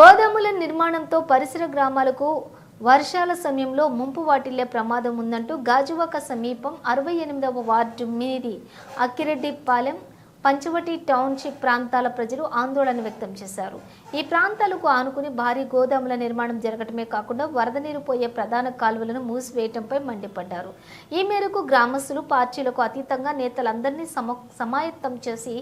గోదాముల నిర్మాణంతో పరిసర గ్రామాలకు వర్షాల సమయంలో ముంపు వాటిల్లే ప్రమాదం ఉందంటూ గాజువాక సమీపం అరవై ఎనిమిదవ వార్డు మీది అక్కిరెడ్డిపాలెం పంచవటి టౌన్షిప్ ప్రాంతాల ప్రజలు ఆందోళన వ్యక్తం చేశారు. ఈ ప్రాంతాలకు ఆనుకుని భారీ గోదాముల నిర్మాణం జరగటమే కాకుండా వరద నీరు పోయే ప్రధాన కాలువలను మూసివేయటంపై మండిపడ్డారు. ఈ మేరకు గ్రామస్తులు పార్టీలకు అతీతంగా నేతలందరినీ సమ సమాయత్తం చేసి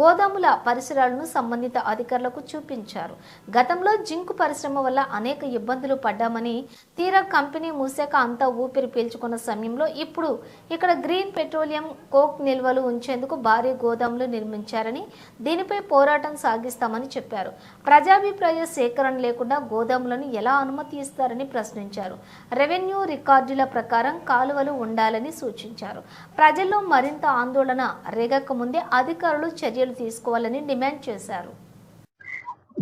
గోదాముల పరిసరాలను సంబంధిత అధికారులకు చూపించారు. గతంలో జింకు పరిశ్రమ వల్ల అనేక ఇబ్బందులు పడ్డామని తీరా కంపెనీ మూసాక అంతా ఊపిరి పీల్చుకున్న సమయంలో ఇప్పుడు ఇక్కడ గ్రీన్ పెట్రోలియం కోక్ నిల్వలు ఉంచేందుకు భారీ గోదాములు నిర్మించారని దీనిపై పోరాటం సాగిస్తామని చెప్పారు. ప్రజాభిప్రాయ సేకరణ లేకుండా గోదాములను ఎలా అనుమతి ఇస్తారని ప్రశ్నించారు. రెవెన్యూ రికార్డుల ప్రకారం కాలువలు ఉండాలని సూచించారు. ప్రజల్లో మరింత ఆందోళన రేగక ముందే అధికారులు చర్యలు తీసుకోవాలని డిమాండ్ చేశారు.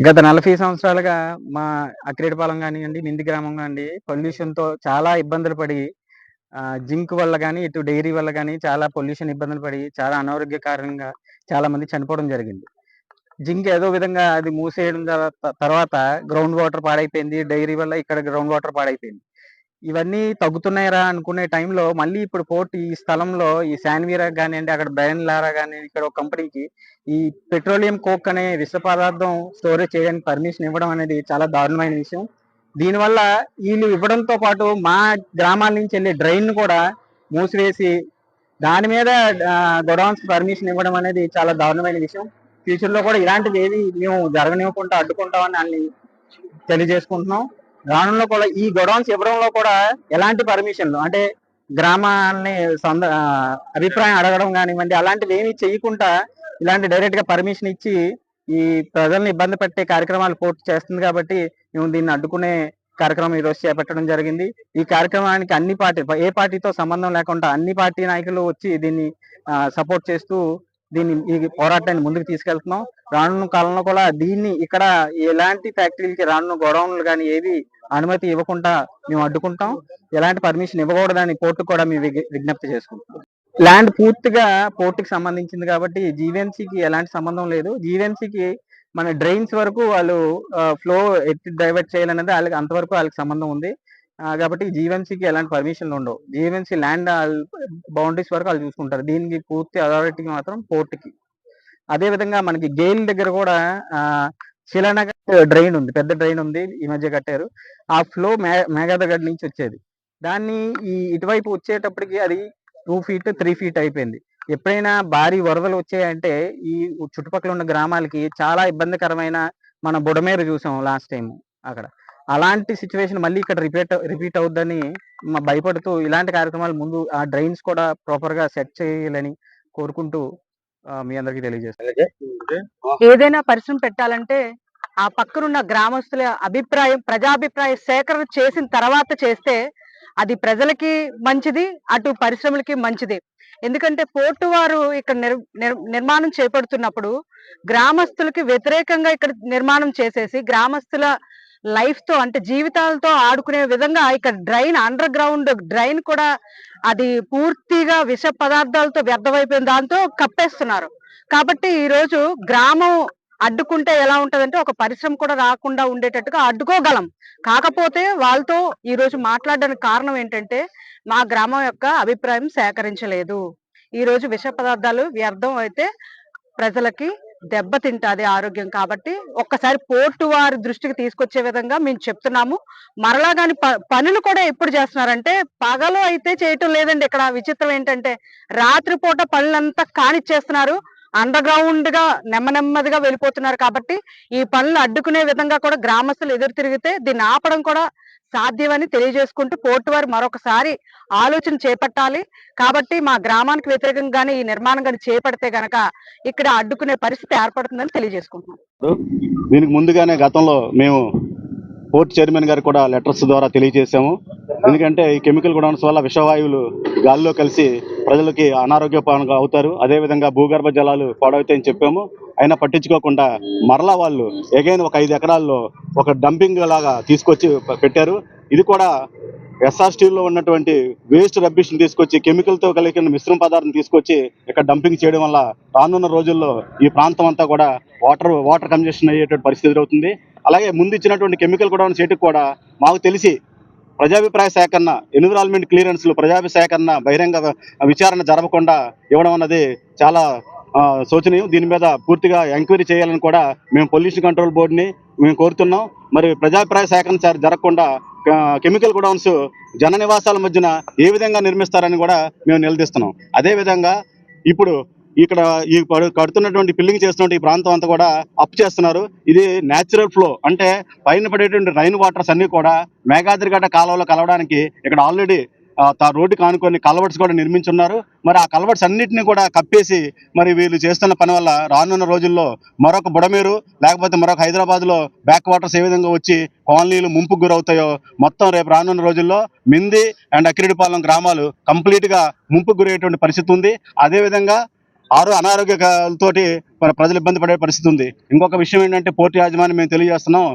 గత నలభై సంవత్సరాలుగా మా అక్రేటిపాలెం కానివ్వండి నింది గ్రామం కానివ్వండి పొల్యూషన్తో చాలా ఇబ్బందులు పడి జింక్ వల్ల కానీ ఇటు డైరీ వల్ల కానీ చాలా పొల్యూషన్ ఇబ్బందులు పడి చాలా అనారోగ్య కారణంగా చాలా మంది చనిపోవడం జరిగింది. జింక్ ఏదో విధంగా అది మూసేయడం తర్వాత గ్రౌండ్ వాటర్ పాడైపోయింది డైరీ వల్ల ఇక్కడ గ్రౌండ్ వాటర్ పాడైపోయింది. ఇవన్నీ తగ్గుతున్నాయరా అనుకునే టైంలో మళ్ళీ ఇప్పుడు పోర్ట్ ఈ స్థలంలో ఈ శాన్వీరా కానివ్వండి అక్కడ బ్రయన్ లారా కానీ ఇక్కడ ఒక కంపెనీకి ఈ పెట్రోలియం కోక్ అనే విష పదార్థం స్టోరేజ్ చేయడానికి పర్మిషన్ ఇవ్వడం అనేది చాలా దారుణమైన విషయం. దీనివల్ల వీళ్ళు ఇవ్వడంతో పాటు మా గ్రామాల నుంచి వెళ్ళే డ్రైన్ కూడా మూసివేసి దాని మీద గొడౌన్స్ పర్మిషన్ ఇవ్వడం అనేది చాలా దారుణమైన విషయం. ఫ్యూచర్లో కూడా ఇలాంటివి ఏవి మేము జరగనివ్వకుండా అడ్డుకుంటామని అని తెలియజేసుకుంటున్నాం. రానులో కూడా ఈ గొడౌన్స్ ఇవ్వడంలో కూడా ఎలాంటి పర్మిషన్లు? అంటే గ్రామాలని సొంత అభిప్రాయం అడగడం కానివ్వండి అలాంటివి ఏమి చేయకుండా ఇలాంటి డైరెక్ట్గా పర్మిషన్ ఇచ్చి ఈ ప్రజల్ని ఇబ్బంది పెట్టే కార్యక్రమాలు పూర్తి చేస్తుంది కాబట్టి మేము దీన్ని అడ్డుకునే కార్యక్రమం ఈరోజు చేపట్టడం జరిగింది. ఈ కార్యక్రమానికి అన్ని పార్టీ ఏ పార్టీతో సంబంధం లేకుండా అన్ని పార్టీ నాయకులు వచ్చి దీన్ని సపోర్ట్ చేస్తూ దీన్ని ఈ పోరాటాన్ని ముందుకు తీసుకెళ్తున్నాం. రానున్న కాలంలో కూడా దీన్ని ఇక్కడ ఎలాంటి ఫ్యాక్టరీలకి రానున్న గోడౌన్లు కానీ ఏవి అనుమతి ఇవ్వకుండా మేము అడ్డుకుంటాం. ఎలాంటి పర్మిషన్ ఇవ్వకూడదని కోర్టు కూడా మేము విజ్ఞప్తి చేసుకుంటాం ల్యాండ్ పూర్తిగా పోర్టుకి సంబంధించింది కాబట్టి జీవీఎంసీకి ఎలాంటి సంబంధం లేదు. జీవీఎంసీకి మన డ్రైన్స్ వరకు వాళ్ళు ఫ్లో ఎత్తి డైవర్ట్ చేయాలనేది వాళ్ళకి అంతవరకు వాళ్ళకి సంబంధం ఉంది. కాబట్టి జీవీఎంసీకి ఎలాంటి పర్మిషన్లు ఉండవు. జీవీఎంసీ ల్యాండ్ బౌండరీస్ వరకు వాళ్ళు చూసుకుంటారు. దీనికి పూర్తి అథారిటీ మాత్రం పోర్టుకి. అదే విధంగా మనకి గేల్ దగ్గర కూడా శిలానగర్ డ్రైన్ ఉంది. పెద్ద డ్రైన్ ఉంది. ఈ మధ్య కట్టారు. ఆ ఫ్లో మే మేఘాదగడ్ నుంచి వచ్చేది. దాన్ని ఈ ఇటువైపు వచ్చేటప్పటికి అది టూ ఫీట్ త్రీ ఫీట్ అయిపోయింది. ఎప్పుడైనా భారీ వరదలు వచ్చాయంటే ఈ చుట్టుపక్కల ఉన్న గ్రామాలకి చాలా ఇబ్బందికరమైన మన బుడమేరు చూసాం లాస్ట్ టైం అక్కడ. అలాంటి సిచ్యువేషన్ మళ్ళీ ఇక్కడ రిపీట్ రిపీట్ అవుద్దని మ- భయపడుతూ ఇలాంటి కార్యక్రమాలు ముందు ఆ డ్రైన్స్ కూడా ప్రాపర్గా సెట్ చేయాలని కోరుకుంటూ మీ అందరికీ తెలియజేస్తాను. ఏదైనా పరిశ్రమ పెట్టాలంటే ఆ పక్కనున్న గ్రామస్తుల అభిప్రాయం ప్రజాభిప్రాయ సేకరణ చేసిన తర్వాత చేస్తే అది ప్రజలకి మంచిది అటు పరిశ్రమలకి మంచిది. ఎందుకంటే పోర్టు వారు ఇక్కడ నిర్ నిర్- నిర్మాణం చేపడుతున్నప్పుడు గ్రామస్తులకి వ్యతిరేకంగా ఇక్కడ నిర్మాణం చేసేసి గ్రామస్తుల లైఫ్తో అంటే జీవితాలతో ఆడుకునే విధంగా ఇక్కడ డ్రైన్ అండర్ గ్రౌండ్ డ్రైన్ కూడా అది పూర్తిగా విష పదార్థాలతో వ్యర్థమైపోయిన దాంతో కప్పేస్తున్నారు. కాబట్టి ఈ రోజు గ్రామం అడ్డుకుంటే ఎలా ఉంటదంటే ఒక పరిశ్రమ కూడా రాకుండా ఉండేటట్టుగా అడ్డుకోగలం. కాకపోతే వాళ్ళతో ఈ రోజు మాట్లాడడానికి కారణం ఏంటంటే మా గ్రామం యొక్క అభిప్రాయం సేకరించలేదు. ఈ రోజు విష పదార్థాలు వ్యర్థం అయితే ప్రజలకి దెబ్బతింటాది ఆరోగ్యం కాబట్టి ఒక్కసారి పోర్టు వారి దృష్టికి తీసుకొచ్చే విధంగా మేము చెప్తున్నాము. మరలా గాని ప- పనులు కూడా ఎప్పుడు చేస్తున్నారంటే పగలు అయితే చేయటం లేదండి. ఇక్కడ విచిత్రం ఏంటంటే రాత్రిపూట పనులంతా కానిచ్చేస్తున్నారు. అండర్ గ్రౌండ్గా నెమ్మ నెమ్మదిగా వెళ్ళిపోతున్నారు కాబట్టి ఈ పనులు అడ్డుకునే విధంగా కూడా గ్రామస్తులు ఎదురు తిరిగితే దీన్ని ఆపడం కూడా సాధ్యమని తెలియజేసుకుంటూ పోర్టు వారు మరొకసారి ఆలోచన చేపట్టాలి. కాబట్టి మా గ్రామానికి వ్యతిరేకంగానే ఈ నిర్మాణం కానీ చేపడితే గనక ఇక్కడ అడ్డుకునే పరిస్థితి ఏర్పడుతుందని తెలియజేసుకుంటున్నాం. దీనికి ముందుగానే గతంలో మేము పోర్ట్ చైర్మన్ గారు కూడా లెటర్స్ ద్వారా తెలియజేశాము. ఎందుకంటే ఈ కెమికల్ గొడవన్స్ వల్ల విషవాయువులు గాలిలో కలిసి ప్రజలకి అనారోగ్య పాలనగా అవుతారు. అదేవిధంగా భూగర్భ జలాలు పాడవుతాయని చెప్పాము. అయినా పట్టించుకోకుండా మరలా వాళ్ళు ఎగైన్ ఒక ఐదు ఎకరాల్లో ఒక డంపింగ్ లాగా తీసుకొచ్చి పెట్టారు. ఇది కూడా ఎస్ఆర్ ఉన్నటువంటి వేస్ట్ రబ్బిష్ని తీసుకొచ్చి కెమికల్తో కలిగిన మిశ్రమ పదార్థం తీసుకొచ్చి ఇక్కడ డంపింగ్ చేయడం వల్ల రానున్న రోజుల్లో ఈ ప్రాంతం అంతా కూడా వాటర్ వాటర్ కంజెషన్ అయ్యేటువంటి పరిస్థితి అవుతుంది అలాగే ముందు ఇచ్చినటువంటి కెమికల్ గోడౌన్ చేటుకు కూడా మాకు తెలిసి ప్రజాభిప్రాయ సేకరణ ఎన్విరాన్మెంట్ క్లియరెన్స్లు ప్రజాభిప్రాయ సేకరణ బహిరంగ విచారణ జరగకుండా ఇవ్వడం అన్నది చాలా శోచనీయం. దీని మీద పూర్తిగా ఎంక్వైరీ చేయాలని కూడా మేము పొల్యూషన్ కంట్రోల్ బోర్డుని మేము కోరుతున్నాం. మరి ప్రజాభిప్రాయ సేకరణ జరగకుండా కెమికల్ గోడౌన్స్ జన నివాసాల మధ్యన ఏ విధంగా నిర్మిస్తారని కూడా మేము నిలదీస్తున్నాం. అదేవిధంగా ఇప్పుడు ఇక్కడ ఈ కడుతున్నటువంటి పిల్లింగ్ చేస్తున్నటువంటి ఈ ప్రాంతం అంతా కూడా అప్ చేస్తున్నారు. ఇది న్యాచురల్ ఫ్లో అంటే పైన పడేటువంటి రైన్ వాటర్స్ అన్ని కూడా మేఘాద్రిగడ్డ కాలువలో కలవడానికి ఇక్కడ ఆల్రెడీ రోడ్డు కానుకొని కలవర్ట్స్ కూడా నిర్మించున్నారు. మరి ఆ కలవర్ట్స్ అన్నిటిని కూడా కప్పేసి మరి వీళ్ళు చేస్తున్న పని వల్ల రానున్న రోజుల్లో మరొక బుడమేరు లేకపోతే మరొక హైదరాబాద్లో బ్యాక్ వాటర్స్ ఏ విధంగా వచ్చి కాలనీలు ముంపుకు గురవుతాయో మొత్తం రేపు రానున్న రోజుల్లో మింది అండ్ అక్కిరెడ్డిపాలెం గ్రామాలు కంప్లీట్గా ముంపుకు గురయ్యేటువంటి పరిస్థితి ఉంది. అదేవిధంగా ఆరు అనారోగ్యాలతోటి మన ప్రజలు ఇబ్బంది పడే పరిస్థితి ఉంది. ఇంకొక విషయం ఏంటంటే పోర్టు యాజమాన్యం మేము తెలియజేస్తున్నాం.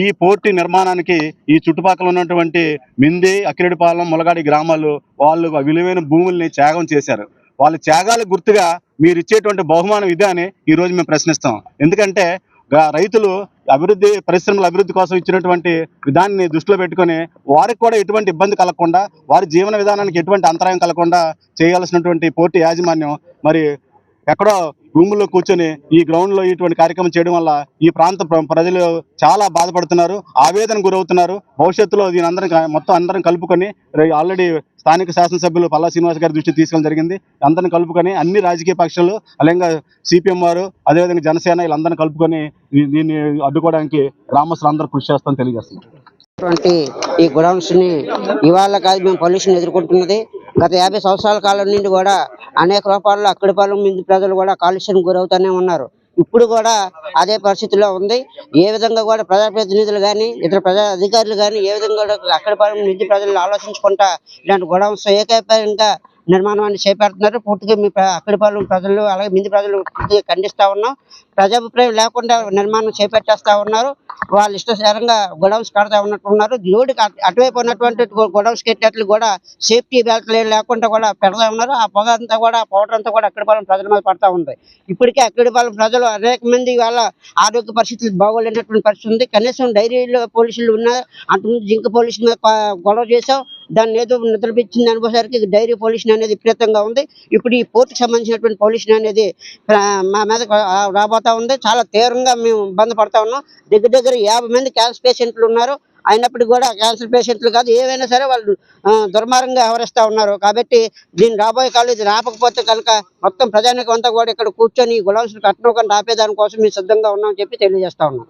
ఈ పోర్టు నిర్మాణానికి ఈ చుట్టుపక్కల ఉన్నటువంటి మింది అక్కిరెడ్డిపాలెం ములగాడి గ్రామాలు వాళ్ళు విలువైన భూముల్ని త్యాగం చేశారు. వాళ్ళ త్యాగాలకు గుర్తుగా మీరు ఇచ్చేటువంటి బహుమానం ఇదే అని ఈ రోజు మేము ప్రశ్నిస్తాం. ఎందుకంటే రైతులు అభివృద్ధి పరిశ్రమల అభివృద్ధి కోసం ఇచ్చినటువంటి విధాన్ని దృష్టిలో పెట్టుకొని వారికి కూడా ఎటువంటి ఇబ్బంది కలగకుండా వారి జీవన విధానానికి ఎటువంటి అంతరాయం కలగకుండా చేయాల్సినటువంటి పోర్టు యాజమాన్యం మరి ఎక్కడో భూముల్లో కూర్చొని ఈ గ్రౌండ్లో ఇటువంటి కార్యక్రమం చేయడం వల్ల ఈ ప్రాంత ప్రజలు చాలా బాధపడుతున్నారు ఆవేదన గురవుతున్నారు. భవిష్యత్తులో దీని అందరం మొత్తం అందరం కలుపుకొని ఆల్రెడీ స్థానిక శాసనసభ్యులు పల్లా శ్రీనివాస్ గారి దృష్టి తీసుకెళ్ళడం జరిగింది. అందరిని కలుపుకొని అన్ని రాజకీయ పక్షాలు అలాగే సిపిఎం వారు అదేవిధంగా జనసేన వీళ్ళందరినీ కలుపుకొని దీన్ని అడ్డుకోవడానికి గ్రామస్తులు అందరూ కృషి చేస్తామని తెలియజేస్తున్నారు ఈ గొడౌన్స్ని ఇవాళ కాదు మేము పొల్యూషన్ ఎదుర్కొంటున్నది. గత యాభై సంవత్సరాల కాలం నుండి కూడా అనేక రూపాల్లో అక్కడిపాలెం మంది ప్రజలు కూడా కాలుష్యం గురవుతూనే ఉన్నారు. ఇప్పుడు కూడా అదే పరిస్థితిలో ఉంది. ఏ విధంగా కూడా ప్రజాప్రతినిధులు కానీ ఇతర ప్రజా అధికారులు కానీ ఏ విధంగా కూడా అక్కడిపాలెం నిధి ప్రజలు ఆలోచించుకుంటా ఇలాంటి గొడవన్స్ ఏకైపంగా నిర్మాణాన్ని చేపడుతున్నారు. పూర్తిగా మీ అక్కడిపాలెం ప్రజలు అలాగే మింది ప్రజలు పూర్తిగా ఖండిస్తూ ఉన్నాం. ప్రజాభిప్రాయం లేకుండా నిర్మాణం చేపట్టేస్తా ఉన్నారు. వాళ్ళు ఇష్టసారంగా గొడవన్స్ కడతా ఉన్నట్టున్నారు. రోడ్డుకి అటు- అటువైపు ఉన్నటువంటి గొడవన్స్ కట్టేట్లు కూడా సేఫ్టీ బెల్ట్ లేకుండా కూడా పెడతా ఉన్నారు. ఆ పొగ అంతా కూడా ఆ పౌడర్ అంతా కూడా అక్కడిపాలెం ప్రజల మీద పడతా ఉంది. ఇప్పటికే అక్కడిపాలెం ప్రజలు అనేక మంది వాళ్ళ ఆరోగ్య పరిస్థితులు బాగోలేనటువంటి పరిస్థితి ఉంది. కనీసం డైరీలో పోలీసులు ఉన్నారు అంతకుముందు జింక పోలీసుల మీద గొడవ చేసాం దాన్ని ఏదో నిద్రపించింది అనుకోసరికి డైరీ పొల్యూషన్ అనేది విపరీతంగా ఉంది. ఇప్పుడు ఈ పోర్టుకు సంబంధించినటువంటి పొల్యూషన్ అనేది మా మీద రాబోతా ఉంది. చాలా తీవ్రంగా మేము ఇబ్బంది పడతా ఉన్నాం. దగ్గర దగ్గర యాభై మంది క్యాన్సర్ పేషెంట్లు ఉన్నారు. అయినప్పటికీ కూడా క్యాన్సర్ పేషెంట్లు కాదు. ఏవైనా సరే వాళ్ళు దుర్మారంగా దుర్మార్గంగా ఉన్నారు. కాబట్టి దీన్ని రాబోయే కాలు ఇది రాకపోతే కనుక మొత్తం ప్రజానికం అంతా కూడా ఇక్కడ కూర్చొని గులాంసులు కట్టడం ఆపేదాని కోసం మేము సిద్ధంగా ఉన్నామని చెప్పి తెలియజేస్తా ఉన్నాం.